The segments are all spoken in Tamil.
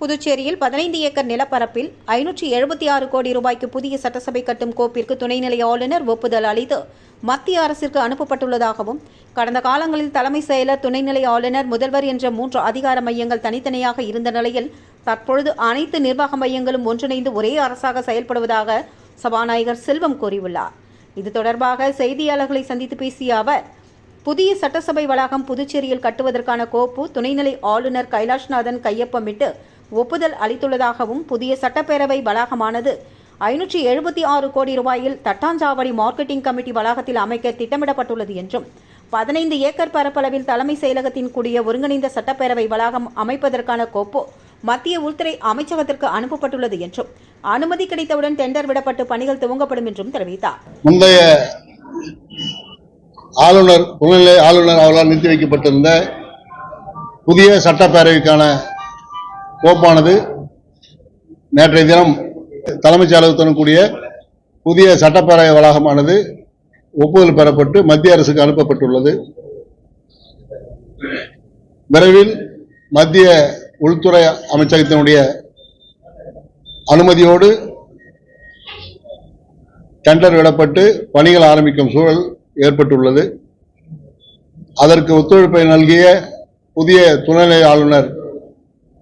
புதுச்சேரியில் பதினைந்து ஏக்கர் நிலப்பரப்பில் ஐநூற்றி எழுபத்தி ஆறு கோடி ரூபாய்க்கு புதிய சட்டசபை கட்டும் கோப்பிற்கு துணைநிலை ஆளுநர் ஒப்புதல் அளித்து மத்திய அரசிற்கு அனுப்பப்பட்டுள்ளதாகவும் கடந்த காலங்களில் தலைமை செயலர் துணைநிலை ஆளுநர் முதல்வர் என்ற மூன்று அதிகார மையங்கள் தனித்தனியாக இருந்த நிலையில் தற்பொழுது அனைத்து நிர்வாக மையங்களும் ஒன்றிணைந்து ஒரே அரசாக செயல்படுவதாக சபாநாயகர் செல்வம் கூறியுள்ளார். இது தொடர்பாக செய்தியாளர்களை சந்தித்து பேசிய அவர் புதிய சட்டசபை வளாகம் புதுச்சேரியில் கட்டுவதற்கான கோப்பு துணைநிலை ஆளுநர் கைலாஷ்நாதன் கையொப்பமிட்டு ஒப்புதல் அளித்துள்ளதாகவும் புதிய சட்டப்பேரவை வளாகமானது ஐநூற்றி எழுபத்தி ஆறு கோடி ரூபாயில் தட்டாஞ்சாவடி மார்க்கெட்டிங் கமிட்டி வளாகத்தில் அமைக்க திட்டமிடப்பட்டுள்ளது என்றும் பதினைந்து ஏக்கர் பரப்பளவில் தலைமை செயலகத்தின் கூடிய ஒருங்கிணைந்த சட்டப்பேரவை வளாகம் அமைப்பதற்கான கோப்பு மத்திய உள்துறை அமைச்சகத்திற்கு அனுப்பப்பட்டுள்ளது என்றும் அனுமதி கிடைத்தவுடன் டெண்டர் விடப்பட்டு பணிகள் துவங்கப்படும் என்றும் தெரிவித்தார். முந்தைய ஆளுநர் துணைநிலை ஆளுநர் அவர்களால் நிறுத்தி வைக்கப்பட்டிருந்த புதிய சட்டப்பேரவைக்கான கோப்பானது நேற்றைய தினம் தலைமைச் செயலகத்துடன் கூடிய புதிய சட்டப்பேரவை வளாகமானது ஒப்புதல் பெறப்பட்டு மத்திய அரசுக்கு அனுப்பப்பட்டுள்ளது. விரைவில் மத்திய உள்துறை அமைச்சகத்தினுடைய அனுமதியோடு டெண்டர் விடப்பட்டு பணிகள் ஆரம்பிக்கும் சூழல் ஏற்பட்டுள்ளது. அதற்கு ஒத்துழைப்பை நல்கிய புதிய துணைநிலை ஆளுநர்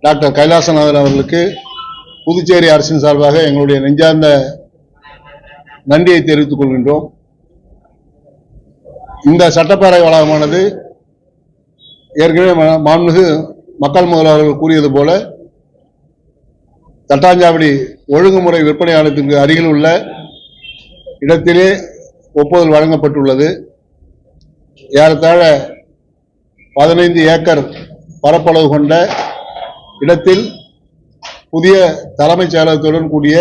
டாக்டர் கைலாசநாதன் அவர்களுக்கு புதுச்சேரி அரசின் சார்பாக எங்களுடைய நெஞ்சார்ந்த நன்றியை தெரிவித்துக் கொள்கின்றோம். இந்த சட்டப்பேரவை வளாகமானது ஏற்கனவே மாண்புமிகு மக்கள் முதலாளர்கள் கூறியது போல தட்டாஞ்சாவடி ஒழுங்குமுறை விற்பனையாளத்திற்கு அருகில் உள்ள இடத்திலே ஒப்புதல் வழங்கப்பட்டுள்ளது. ஏறத்தாழ பதினைந்து ஏக்கர் பரப்பளவு கொண்ட இடத்தில் புதிய தலைமைச் செயலகத்துடன் கூடிய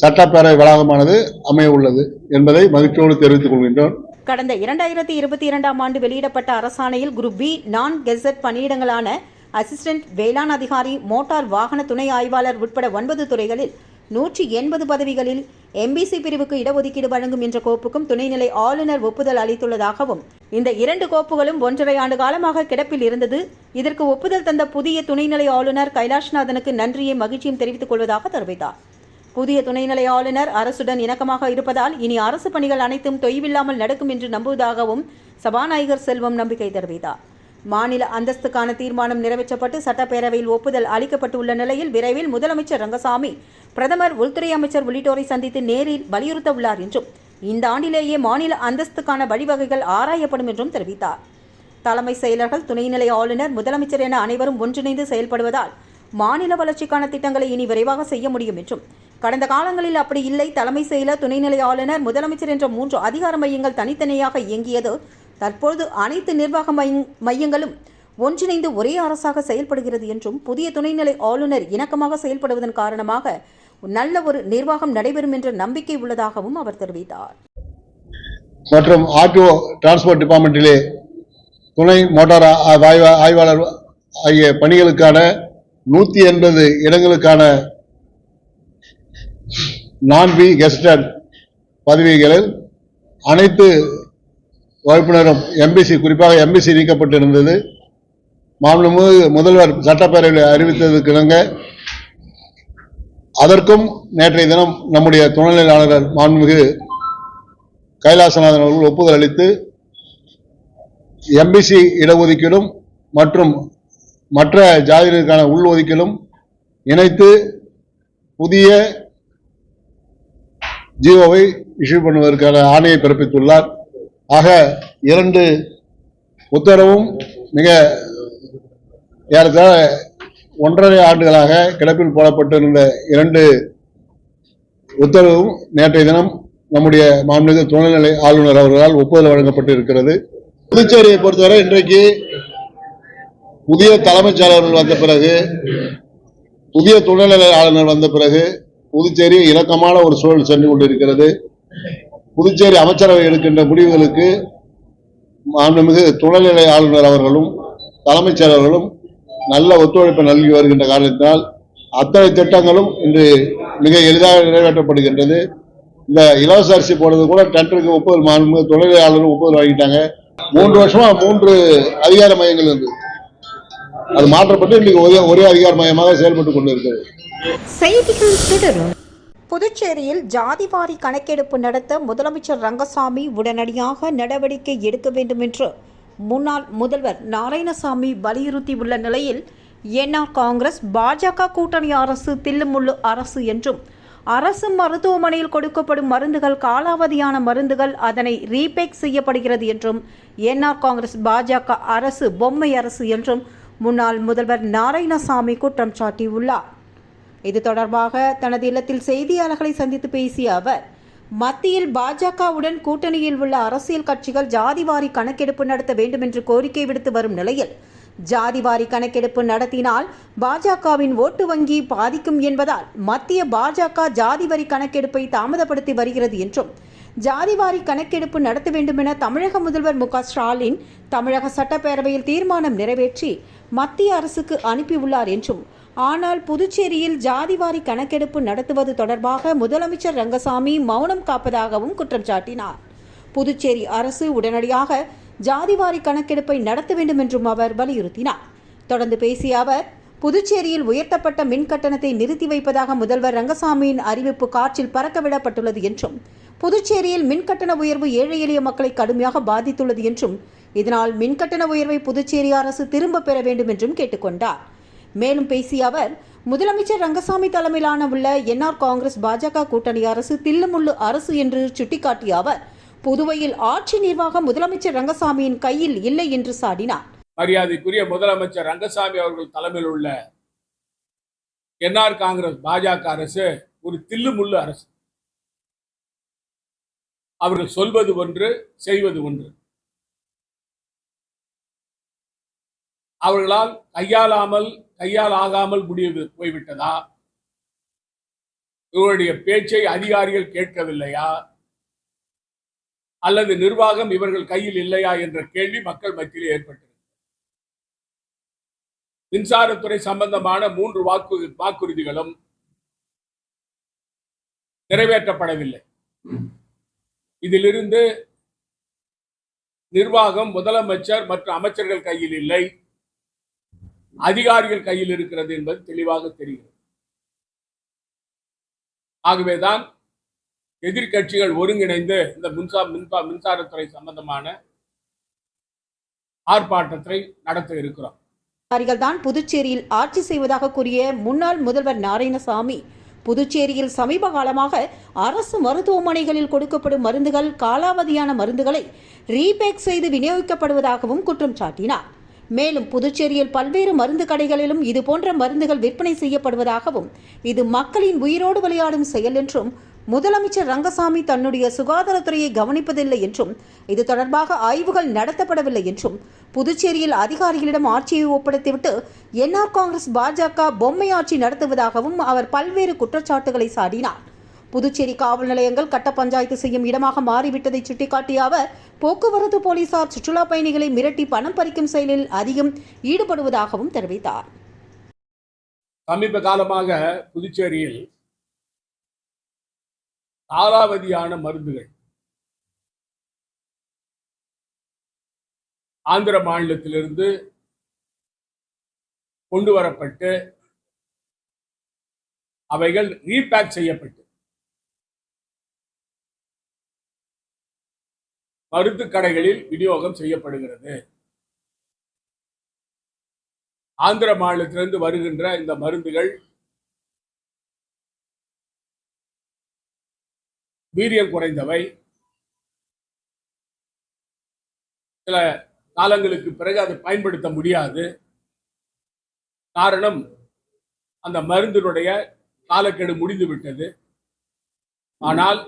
சட்டப்பேரவை வளாகமானது அமைய உள்ளது என்பதை மகிழ்ச்சியோடு தெரிவித்துக் கொள்கின்றோம். கடந்த இரண்டாயிரத்தி இருபத்தி இரண்டாம் ஆண்டு வெளியிடப்பட்ட அரசாணையில் குரூப் பி நான் கெசட் பணியிடங்களான அசிஸ்டன்ட் வேளாண் அதிகாரி மோட்டார் வாகன துணை ஆய்வாளர் உட்பட ஒன்பது துறைகளில் நூற்றி எண்பது பதவிகளில் எம்பிசி பிரிவுக்கு இடஒதுக்கீடு வழங்கும் என்ற கோப்புக்கும் துணைநிலை ஆளுநர் ஒப்புதல் அளித்துள்ளதாகவும் இந்த இரண்டு கோப்புகளும் ஒன்றரை ஆண்டு காலமாக கிடப்பில் இருந்தது. இதற்கு ஒப்புதல் தந்த புதிய துணைநிலை ஆளுநர் கைலாஷ்நாதனுக்கு நன்றியை மகிழ்ச்சியும் தெரிவித்துக் கொள்வதாக தெரிவித்தார். புதிய துணைநிலை ஆளுநர் அரசுடன் இணக்கமாக இருப்பதால் இனி அரசு பணிகள் அனைத்தும் தொய்வில்லாமல் நடக்கும் என்று நம்புவதாகவும் சபாநாயகர் செல்வம் நம்பிக்கை தெரிவித்தார். மாநில அந்தஸ்துக்கான தீர்மானம் நிறைவேற்றப்பட்டு சட்டப்பேரவையில் ஒப்புதல் அளிக்கப்பட்டுள்ள நிலையில் விரைவில் முதலமைச்சர் ரங்கசாமி பிரதமர் உள்துறை அமைச்சர் உள்ளிட்டோரை சந்தித்து நேரில் வலியுறுத்த உள்ளார் என்றும் இந்த ஆண்டிலேயே மாநில அந்தஸ்துக்கான வழிவகைகள் ஆராயப்படும் என்றும் தெரிவித்தார். தலைமை செயலர்கள் துணைநிலை ஆளுநர் முதலமைச்சர் என அனைவரும் ஒன்றிணைந்து செயல்படுவதால் மாநில வளர்ச்சிக்கான திட்டங்களை இனி விரைவாக செய்ய முடியும் என்றும் கடந்த காலங்களில் அப்படி இல்லை. தலைமை செயலர் துணைநிலை ஆளுநர் முதலமைச்சர் என்ற மூன்று அதிகார மையங்கள் தனித்தனியாக இயங்கியது தற்பொழுது அனைத்து நிர்வாக மைய- மையங்களும் ஒன்றிணைந்து ஒரே அரசாக செயல்படுகிறது என்றும் புதிய துணைநிலை ஆளுநர் இணக்கமாக செயல்படுவதன் காரணமாக நல்ல ஒரு நிர்வாகம் நடைபெறும் என்ற நம்பிக்கை உள்ளதாகவும் அவர் தெரிவித்தார். மற்றும் ஆர்டிஓ டிரான்ஸ்போர்ட் டிபார்ட்மெண்ட்டிலே துணை மோட்டார் ஆய்வா- ஆய்வாளர் ஆகிய பணிகளுக்கான நூற்றி எண்பது இடங்களுக்கான நான் பி கெஸ்டட் பதவிகளில் அனைத்து வகுப்பினரும் எம்பிசி குறிப்பாக எம்பிசி நீக்கப்பட்டிருந்தது. மாநிலம் முதல்வர் சட்டப்பேரவையில் அறிவித்ததற்கு இணங்க அதற்கும் நேற்றைய தினம் நம்முடைய துணைநிலை ஆளுநர் மாண்புமிகு கைலாசநாதன் அவர்கள் ஒப்புதல் அளித்து எம்பிசி இடஒதுக்கீடும் மற்றும் மற்ற ஜாதியினருக்கான உள்ஒதுக்கீடும் இணைத்து புதிய ஜியோவை இஷ்யூ பண்ணுவதற்கான ஆணையை பிறப்பித்துள்ளார். ஆக இரண்டு உத்தரவும் மிக ஏறத்தாழ ஒன்றரை ஆண்டுகளாக கிடப்பில் போடப்பட்டிருந்த இரண்டு உத்தரவும் நேற்றைய தினம் நம்முடைய மாநில துணைநிலை ஆளுநர் அவர்களால் ஒப்புதல் வழங்கப்பட்டு இருக்கிறது புதுச்சேரியை பொறுத்தவரை இன்றைக்கு புதிய தலைமைச் செயலாளர்கள் வந்த பிறகு புதிய துணைநிலை ஆளுநர் வந்த பிறகு புதுச்சேரி இணக்கமான ஒரு சூழல் சென்று கொண்டிருக்கிறது. புதுச்சேரி அமைச்சரவை எடுக்கின்ற முடிவுகளுக்கு மாண்புமிகு துணைநிலை ஆளுநர் அவர்களும் தலைமைச் செயலர்களும் நல்ல ஒத்துழைப்பை நல்கி வருகின்ற காரணத்தினால் அத்தனை திட்டங்களும் இன்று மிக எளிதாக நிறைவேற்றப்படுகின்றது. இந்த இலவச அரிசி போடுறது கூட டெண்டருக்கு ஒப்புதல் மாண்புமிகு துணைநிலை ஆளுநர் ஒப்புதல் வாங்கிட்டாங்க. மூன்று வருஷமா மூன்று அதிகார மையங்கள் இருந்தது அது மாற்றப்பட்டு இன்னைக்கு ஒரே ஒரே அதிகார மையமாக செயல்பட்டு கொண்டு இருக்கிறது செய்திகள் தொடரும். புதுச்சேரியில் ஜாதிவாரி கணக்கெடுப்பு நடத்த முதலமைச்சர் ரங்கசாமி உடனடியாக நடவடிக்கை எடுக்க வேண்டும் என்று முன்னாள் முதல்வர் நாராயணசாமி வலியுறுத்தியுள்ள நிலையில் என்ஆர் காங்கிரஸ் பாஜக கூட்டணி அரசு தில்லுமுள்ளு அரசு என்றும் அரசு மருத்துவமனையில் கொடுக்கப்படும் மருந்துகள் காலாவதியான மருந்துகள் அதனை ரீபேக் செய்யப்படுகிறது என்றும் என்ஆர் காங்கிரஸ் பாஜக அரசு பொம்மை அரசு என்றும் முன்னாள் முதல்வர் நாராயணசாமி குற்றம் சாட்டியுள்ளார். இது தொடர்பாக தனது இல்லத்தில் செய்தியாளர்களை சந்தித்து பேசிய அவர் மத்தியில் பாஜகவுடன் கூட்டணியில் உள்ள அரசியல் கட்சிகள் ஜாதிவாரி கணக்கெடுப்பு நடத்த வேண்டும் என்று கோரிக்கை விடுத்து வரும் நிலையில் ஜாதிவாரி கணக்கெடுப்பு நடத்தினால் பாஜகவின் ஓட்டு வங்கி பாதிக்கும் என்பதால் மத்திய பாஜக ஜாதிவரி கணக்கெடுப்பை தாமதப்படுத்தி வருகிறது என்றும் ஜாதிவாரி கணக்கெடுப்பு நடத்த வேண்டும் என தமிழக முதல்வர் மு ஸ்டாலின் தமிழக சட்டப்பேரவையில் தீர்மானம் நிறைவேற்றி மத்திய அரசுக்கு அனுப்பியுள்ளார் என்றும் ஆனால் புதுச்சேரியில் ஜாதிவாரி கணக்கெடுப்பு நடத்துவது தொடர்பாக முதலமைச்சர் ரங்கசாமி மௌனம் காப்பதாகவும் குற்றம் சாட்டினார். புதுச்சேரி அரசு உடனடியாக ஜாதிவாரி கணக்கெடுப்பை நடத்த வேண்டும் என்றும் அவர் வலியுறுத்தினார். தொடர்ந்து பேசிய அவர் புதுச்சேரியில் உயர்த்தப்பட்ட மின் கட்டணத்தை நிறுத்தி வைப்பதாக முதல்வர் ரங்கசாமியின் அறிவிப்பு காற்றில் பறக்கவிடப்பட்டுள்ளது என்றும் புதுச்சேரியில் மின் கட்டண உயர்வு ஏழை எளிய மக்களை கடுமையாக பாதித்துள்ளது என்றும் இதனால் மின் கட்டண உயர்வை புதுச்சேரி அரசு திரும்பப் பெற வேண்டும் என்றும் கேட்டுக்கொண்டார். மேலும் பேசிய அவர் முதலமைச்சர் ரங்கசாமி தலைமையிலான உள்ள என்ஆர் காங்கிரஸ் பாஜக கூட்டணி அரசு தில்லுமுள்ளு அரசு என்று சுட்டிக்காட்டிய அவர் புதுவையில் ஆட்சி நிர்வாகம் முதலமைச்சர் ரங்கசாமியின் கையில் இல்லை என்று சாடினார். மரியாதைக்குரிய முதலமைச்சர் ரங்கசாமி அவர்கள் தலைமையில் உள்ள என்ஆர் காங்கிரஸ் பாஜக அரசு ஒரு தில்லுமுள்ளு அரசு. அவர்கள் சொல்வது ஒன்று செய்வது ஒன்று. அவர்களால் கையாளாமல் கையால் ஆகாமல் முடிவு போய்விட்டதா? இவருடைய பேச்சை அதிகாரிகள் கேட்கவில்லையா? அல்லது நிர்வாகம் இவர்கள் கையில் இல்லையா என்ற கேள்வி மக்கள் மத்தியில் ஏற்பட்டது மின்சாரத்துறை சம்பந்தமான மூன்று வாக்கு வாக்குறுதிகளும் நிறைவேற்றப்படவில்லை. இதிலிருந்து நிர்வாகம் முதலமைச்சர் மற்றும் அமைச்சர்கள் கையில் இல்லை. அதிகாரிகள் கையில் இருக்கிறது என்பது தெளிவாக தெரிகிறது. ஆகவேதான் எதிர்க்கட்சிகள் ஒருங்கிணைந்து இந்த மின்சார மின்பா மின்சாரத்துறை சம்பந்தமான ஆர்ப்பாட்டத்தை நடத்த இருக்கிறோம். அதிகாரிகள் தான் புதுச்சேரியில் ஆட்சி செய்வதாக கூறிய முன்னாள் முதல்வர் நாராயணசாமி புதுச்சேரியில் சமீப காலமாக அரசு மருத்துவமனைகளில் கொடுக்கப்படும் மருந்துகள் காலாவதியான மருந்துகளை ரீபேக் செய்து விநியோகிக்கப்படுவதாகவும் குற்றம் சாட்டினார். மேலும் புதுச்சேரியில் பல்வேறு மருந்து கடைகளிலும் இதுபோன்ற மருந்துகள் விற்பனை செய்யப்படுவதாகவும் இது மக்களின் உயிரோடு விளையாடும் செயல் என்றும் முதலமைச்சர் ரங்கசாமி தன்னுடைய சுகாதாரத்துறையை கவனிப்பதில்லை என்றும் இது தொடர்பாக ஆய்வுகள் நடத்தப்படவில்லை என்றும் புதுச்சேரியில் அதிகாரிகளிடம் ஆட்சியை ஒப்படைத்துவிட்டு என்ஆர் காங்கிரஸ் பாஜக பொம்மை ஆட்சி நடத்துவதாகவும் அவர் பல்வேறு குற்றச்சாட்டுகளை சாடினார். புதுச்சேரி காவல் நிலையங்கள் கட்ட பஞ்சாயத்து செய்யும் இடமாக மாறிவிட்டதை சுட்டிக்காட்டிய அவர் போக்குவரத்து போலீசார் சுற்றுலா பயணிகளை மிரட்டி பணம் பறிக்கும் செயலில் அதிகம் ஈடுபடுவதாகவும் தெரிவித்தார். சமீப காலமாக புதுச்சேரியில் காலாவதியான மருந்துகள் ஆந்திர மாநிலத்திலிருந்து கொண்டு வரப்பட்டு அவைகள் ரீபேக் செய்யப்பட்டு மருந்து கடைகளில் விநியோகம் செய்யப்படுகிறது. ஆந்திர மாநிலத்திலிருந்து வருகின்ற இந்த மருந்துகள் வீரியம் குறைந்தவை. சில காலங்களுக்கு பிறகு அதை பயன்படுத்த முடியாது. காரணம் அந்த மருந்தினுடைய காலக்கெடு முடிந்து விட்டது ஆனால்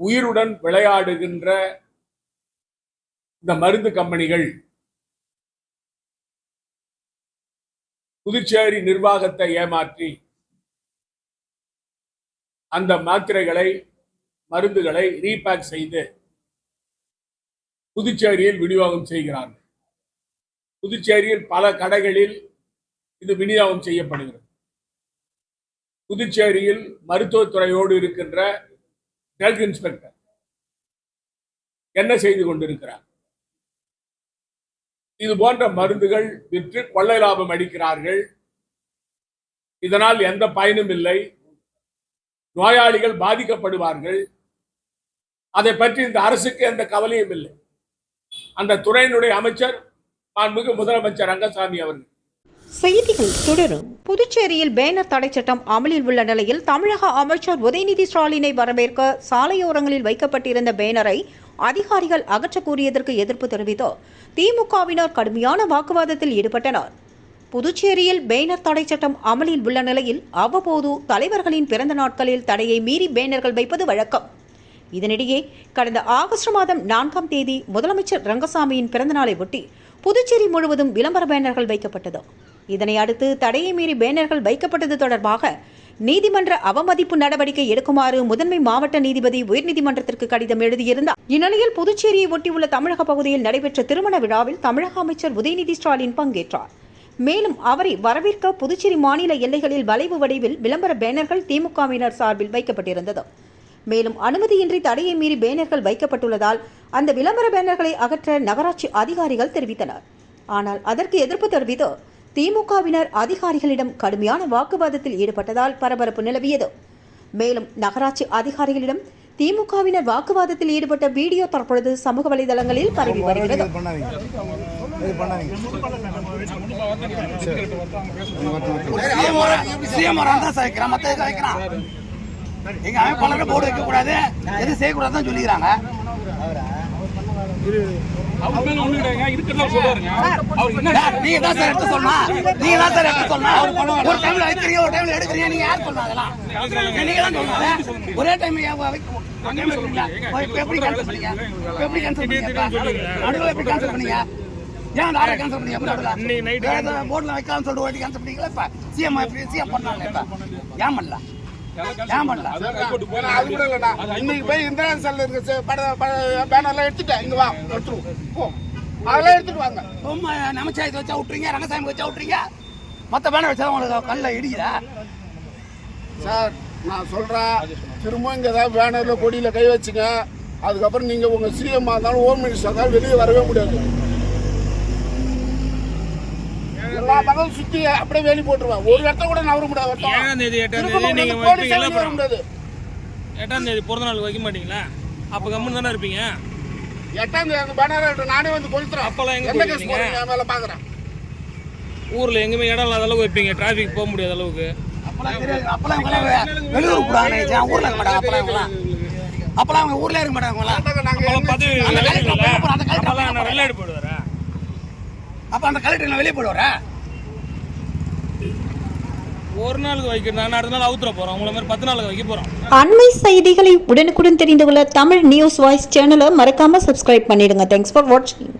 உயிருடன் விளையாடுகின்ற இந்த மருந்து கம்பெனிகள் புதுச்சேரி நிர்வாகத்தை ஏமாற்றி அந்த மாத்திரைகளை மருந்துகளை ரீபேக் செய்து புதுச்சேரியில் விநியோகம் செய்கிறார்கள். புதுச்சேரியில் பல கடைகளில் இது விநியோகம் செய்யப்படுகிறது. புதுச்சேரியில் மருத்துவத்துறையோடு இருக்கின்ற ட்ரக் இன்ஸ்பெக்டர். என்ன செய்து கொண்டிருக்கிறார்? இது போன்ற மருந்துகள் விற்று கொள்ளை லாபம் அடிக்கிறார்கள் இதனால் எந்த பயனும் இல்லை. நோயாளிகள் பாதிக்கப்படுவார்கள். அதை பற்றி இந்த அரசுக்கு எந்த கவலையும் இல்லை. அந்த துறையினுடைய அமைச்சர் மாண்புமிகு முதலமைச்சர் ரங்கசாமி அவர்கள். செய்திகள் தொடரும். புதுச்சேரியில் பேனர் தடை சட்டம் அமலில் உள்ள நிலையில் தமிழக அமைச்சர் உதயநிதி ஸ்டாலினை வரவேற்க சாலையோரங்களில் வைக்கப்பட்டிருந்த பேனரை அதிகாரிகள் அகற்றக் கூறியதற்கு எதிர்ப்பு தெரிவித்து திமுகவினர் கடுமையான வாக்குவாதத்தில் ஈடுபட்டனர். புதுச்சேரியில் பேனர் தடை சட்டம் அமலில் உள்ள நிலையில் அவ்வப்போது தலைவர்களின் பிறந்த நாட்களில் தடையை மீறி பேனர்கள் வைப்பது வழக்கம். இதனிடையே கடந்த ஆகஸ்ட் மாதம் நான்காம் தேதி முதலமைச்சர் ரங்கசாமியின் பிறந்தநாளை ஒட்டி புதுச்சேரி முழுவதும் விளம்பர பேனர்கள் வைக்கப்பட்டது. இதனை அடுத்து தடையை மீறி பேனர்கள் வைக்கப்பட்டது தொடர்பாக நீதிமன்ற அவமதிப்பு நடவடிக்கை எடுக்குமாறு முதன்மை மாவட்ட நீதிபதி உயர்நீதிமன்றத்திற்கு கடிதம் எழுதியிருந்தார். இந்நிலையில் புதுச்சேரியை ஒட்டியுள்ள தமிழக பகுதியில் நடைபெற்ற திருமண விழாவில் தமிழக அமைச்சர் உதயநிதி ஸ்டாலின் பங்கேற்றார். மேலும் அவரை வரவேற்க புதுச்சேரி மாநில எல்லைகளில் வளைவு வடிவில் விளம்பர பேனர்கள் திமுகவினர் சார்பில் வைக்கப்பட்டிருந்தது. மேலும் அனுமதியின்றி தடையை மீறி பேனர்கள் வைக்கப்பட்டுள்ளதால் அந்த விளம்பர பேனர்களை அகற்ற நகராட்சி அதிகாரிகள் தெரிவித்தனர். ஆனால் அதற்கு எதிர்ப்பு தெரிவித்து திமுகவினர் அதிகாரிகளிடம் கடுமையான வாக்குவாதத்தில் ஈடுபட்டதால் பரபரப்பு நிலவியது. மேலும் நகராட்சி அதிகாரிகளிடம் திமுகவினர் வாக்குவாதத்தில் ஈடுபட்ட வீடியோ தற்பொழுது சமூக வலைதளங்களில் பரவி வருகிறது. எங்க அமைப்பாளர்கள் போர்டு வைக்க கூடாது எது செய்யக்கூடாது தான் சொல்லிக்கிறாங்க நீங்க தான் சார் எடுத்து நீங்க தான் சார் எடுத்து சொல்லணும் ஒரு டைம்ல வைக்கிறீங்க ஒரு டைம்ல எடுக்கிறீங்க. நீங்க யார் சொல்லணும் அதெல்லாம்? நீங்க தான் சொல்லணும் ஒரே டைம் எப்படி கேன்சல் பண்ணீங்க? எப்படி கேன்சல் பண்ணீங்க? நடுவில் எப்படி கேன்சல் பண்ணீங்க? ஏன் அந்த ஆர்டர் கேன்சல் பண்ணீங்க? எப்படி போர்டில் வைக்கலாம்னு சொல்லிட்டு கேன்சல் பண்ணீங்களா? இப்ப சிஎம் சிஎம் பண்ணாங்க இப்ப? ஏன் பண்ணல? ஏன் பண்ணல? அது கூட இல்லடா. இன்னைக்கு போய் இந்திரா செல்ல இருக்க சே- பட பட- பேனர்லாம் எடுத்துட்டேன் இங்க வா எடுத்துருவோம் போ. அதெல்லாம் எடுத்துட்டு வாங்க. ரொம்ப நமச்சாயத்தை வச்சா விட்டுறீங்க ரங்கசாமி வச்சா விட்டுறீங்க மத்த பேனர் வச்சா உங்களுக்கு கல்ல இடிக்குதா? சார் நான் சொல்றேன் திரும்ப இங்க ஏதாவது பேனர்ல கொடியில கை வச்சுங்க அதுக்கப்புறம் நீங்க உங்க சிஎம் இருந்தாலும் ஹோம் மினிஸ்டர் இருந்தாலும் வெளியே வரவே முடியாது. சுத்தி அப்படியே வேலி போட்டுருவேன் ஒரு இடத்த கூட நவர முடியாது. ஏழாம் தேதி எட்டாம் தேதி? நீங்க வர அப்புறம். முடியாது. எட்டாம் தேதி பிறந்த நாள் வைக்க மாட்டீங்களா? அப்ப கம்முன்னு தானே இருப்பீங்க? எட்டாம் தேதி அந்த பேனர் நானே வந்து கொளுத்துறேன். அப்பெல்லாம் எங்க எந்த கேஸ்? போறீங்க? மேல பாக்குறேன் ஊர்ல எங்கேயுமே இடம் இல்லாத அளவுக்கு வைப்பீங்க. டிராஃபிக் போக முடியாத அளவுக்கு. அப்பெல்லாம் வெளியூர் நினைச்சேன் ஊர்ல இருக்க மாட்டாங்க. அப்பெல்லாம் அப்பெல்லாம் அவங்க ஊர்ல இருக்க மாட்டாங்க இவங்கெல்லாம் நாங்க அப்பெல்லாம் என்ன வெள்ளாடு போயிடுவாரா அப்ப அந்த கலெக்டர் நான் வெளியே போடுவாரா? ஒரு நாளுக்கு வைக்கிறதா அடுத்த நாள் அவுத்துற போறோம். உங்களை மாதிரி பத்து நாளுக்கு வைக்க போறோம். அண்மை செய்திகளை உடனுக்குடன் தெரிந்து கொள்ள தமிழ் நியூஸ் வாய்ஸ் சேனலை மறக்காம சப்ஸ்கிரைப் பண்ணிடுங்க. தேங்க்ஸ் ஃபார் வாட்சிங்